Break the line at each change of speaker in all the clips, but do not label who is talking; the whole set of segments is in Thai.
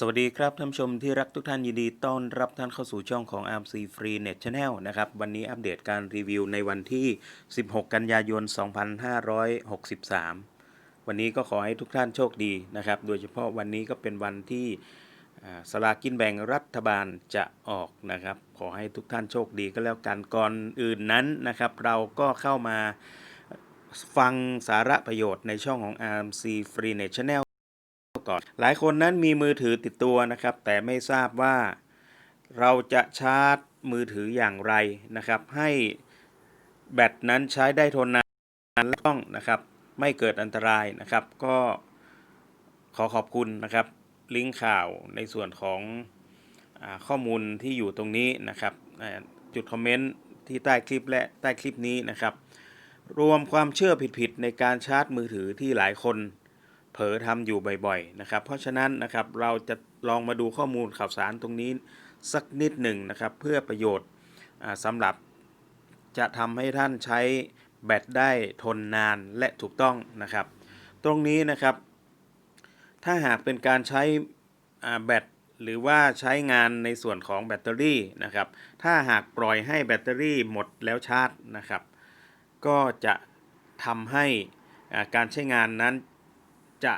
สวัสดีครับท่านผู้ชมที่รักทุกท่านยินดีต้อนรับท่านเข้าสู่ช่องของ RMC Free Net Channel นะครับวันนี้อัปเดตการรีวิวในวันที่ 16 กันยายน 2563 วันนี้ก็ขอให้ทุกท่านโชคดีนะครับ โดยเฉพาะวันนี้ก็เป็นวันที่สลากกินแบ่งรัฐบาลจะออกนะครับ ขอให้ทุกท่านโชคดีก็แล้วกันก่อนอื่นนั้นนะครับ เราก็เข้ามาฟังสาระประโยชน์ในช่องของ RMC Free Net Channel ก่อน หลายคนนั้นมีมือถือติดตัวนะครับ แต่ไม่ทราบว่าเราจะชาร์จมือถืออย่างไรนะครับ ให้แบตนั้นใช้ได้ทนนานและต้องนะครับ ไม่เกิดอันตรายนะครับ ก็ขอขอบคุณนะครับ ลิงก์ข่าวในส่วนของอข้อมูลที่อยู่ตรงนี้นะครับจุดคอมเมนต์ที่ใต้คลิปและใต้คลิปนี้นะครับ รวมความเชื่อผิดๆในการชาร์จมือถือที่หลายคน ผลอทำอยู่บ่อยๆนะครับ เพราะฉะนั้นนะครับเราจะลองมาดูข้อมูลข่าวสารตรงนี้สักนิดหนึ่งนะครับ เพื่อประโยชน์สำหรับจะทำให้ท่านใช้แบตได้ทนนานและถูกต้องนะครับ ตรงนี้นะครับ ถ้าหากเป็นการใช้แบตหรือว่าใช้งานในส่วนของแบตเตอรี่นะครับ ถ้าหากปล่อยให้แบตเตอรี่หมดแล้วชาร์จนะครับ ก็จะทำให้การใช้งานนั้น จะ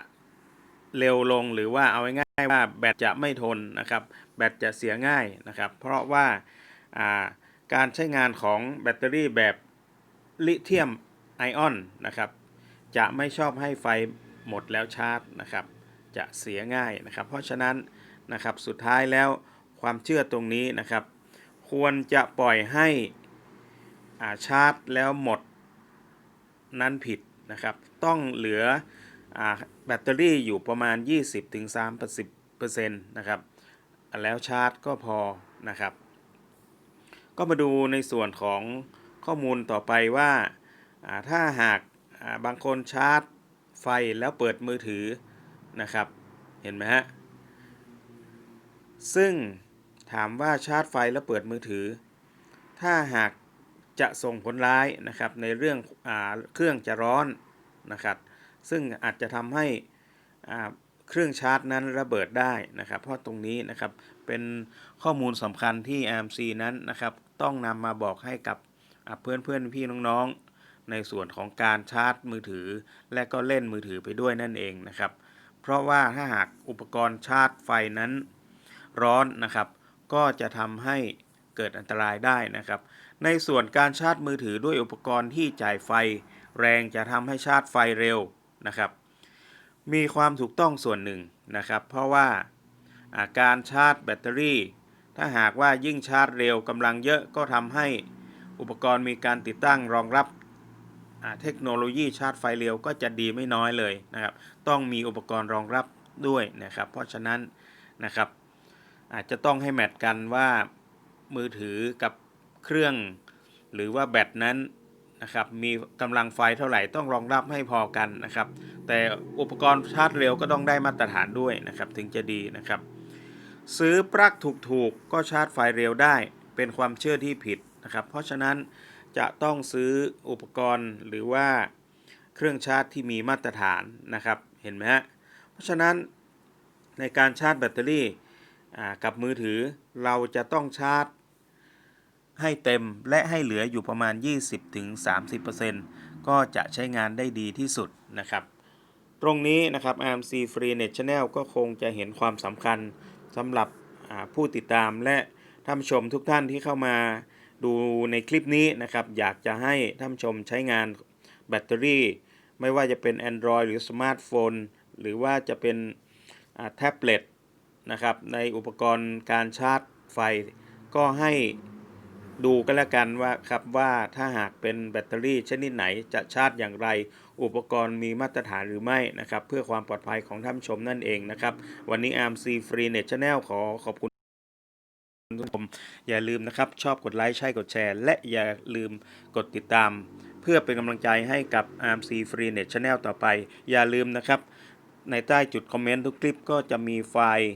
เร็วลงหรือว่าเอาง่ายๆว่าแบตจะไม่ทนนะครับ แบตจะเสียง่ายนะครับ เพราะว่าการใช้งานของแบตเตอรี่แบบลิเธียมไอออนนะครับจะไม่ชอบให้ไฟหมดแล้วชาร์จนะครับ จะเสียง่ายนะครับ เพราะฉะนั้นนะครับสุดท้ายแล้วความเชื่อตรงนี้นะครับ ควรจะปล่อยให้อาชาร์จแล้วหมดนั้นผิดนะครับ ต้องเหลือ แบตเตอรี่อยู่ประมาณ 20-30%นะครับ แล้วชาร์จก็พอนะครับ ก็มาดูในส่วนของข้อมูลต่อไปว่าถ้าหากบางคนชาร์จไฟแล้วเปิดมือถือนะครับ เห็นไหมฮะ ซึ่งถามว่าชาร์จไฟแล้วเปิดมือถือ ถ้าหากจะส่งผลร้ายนะครับในเรื่องอเครื่องจะร้อนนะครับ ซึ่งอาจจะทำให้เครื่องชาร์จนั้นระเบิดได้นะครับ เพราะตรงนี้นะครับเป็นข้อมูลสำคัญที่ AMC นั้นนะครับต้องนำมาบอกให้กับเพื่อนเพื่อนพี่น้องๆ ในส่วนของการชาร์จมือถือ และก็เล่นมือถือไปด้วยนั่นเองนะครับ เพราะว่าถ้าหากอุปกรณ์ชาร์จไฟนั้นร้อนนะครับ ก็จะทำให้เกิดอันตรายได้นะครับ ในส่วนการชาร์จมือถือด้วยอุปกรณ์ที่จ่ายไฟ แรงจะทำให้ชาร์จไฟเร็ว นะครับ มีความถูกต้องส่วนหนึ่งนะครับ เพราะว่าอาการชาร์จแบตเตอรี่ ถ้าหากว่ายิ่งชาร์จเร็วกำลังเยอะก็ทำให้อุปกรณ์มีการติดตั้งรองรับเทคโนโลยีชาร์จไฟเร็วก็จะดีไม่น้อยเลยนะครับ ต้องมีอุปกรณ์รองรับด้วยนะครับ เพราะฉะนั้นนะครับ อาจจะต้องให้แมทกันว่ามือถือกับเครื่อง หรือว่าแบตนั้น นะครับมีกำลังไฟเท่าไหร่ต้องรองรับให้พอกันนะครับ แต่อุปกรณ์ชาร์จเร็วก็ต้องได้มาตรฐานด้วยนะครับถึงจะดีนะครับ ซื้อปลั๊กถูกๆ ก็ชาร์จไฟเร็วได้ เป็นความเชื่อที่ผิดนะครับ เพราะฉะนั้นจะต้องซื้ออุปกรณ์หรือว่าเครื่องชาร์จที่มีมาตรฐานนะครับเห็นไหมฮะเพราะฉะนั้นในการชาร์จแบตเตอรี่กับมือถือเราจะต้องชาร์จ ให้เต็มและให้เหลืออยู่ประมาณ 20-30%ก็จะใช้งานได้ดีที่สุดนะครับ ตรงนี้นะครับ RMC Free Net Channel ก็คงจะเห็นความสำคัญสำหรับผู้ติดตามและท่านชมทุกท่านที่เข้ามาดูในคลิปนี้นะครับ อยากจะให้ท่านชมใช้งานแบตเตอรี่ ไม่ว่าจะเป็น Android หรือสมาร์ทโฟน หรือว่าจะเป็นแท็บเล็ตนะครับในอุปกรณ์การชาร์จไฟก็ให้ ดูกันแล้วกันว่าครับว่าถ้าหากเป็นแบตเตอรี่ชนิดไหนจะชาร์จอย่างไร อุปกรณ์มีมาตรฐานหรือไม่นะครับเพื่อความปลอดภัยของท่านชมนั่นเองนะครับ วันนี้ ARMC Free Net Channel ขอขอบคุณทุกคนอย่าลืมนะครับ ชอบกดไลค์ใช่กดแชร์ และอย่าลืมกดติดตาม เพื่อเป็นกำลังใจให้กับ ARMC Free Net Channel ต่อไป อย่าลืมนะครับ ในใต้จุดคอมเมนต์ทุกคลิปก็จะมีไฟล์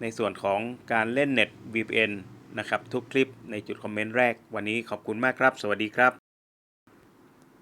ในส่วนของการเล่นเน็ต VPN นะครับทุกคลิปในจุดคอมเมนต์แรก วันนี้ขอบคุณมากครับ สวัสดีครับ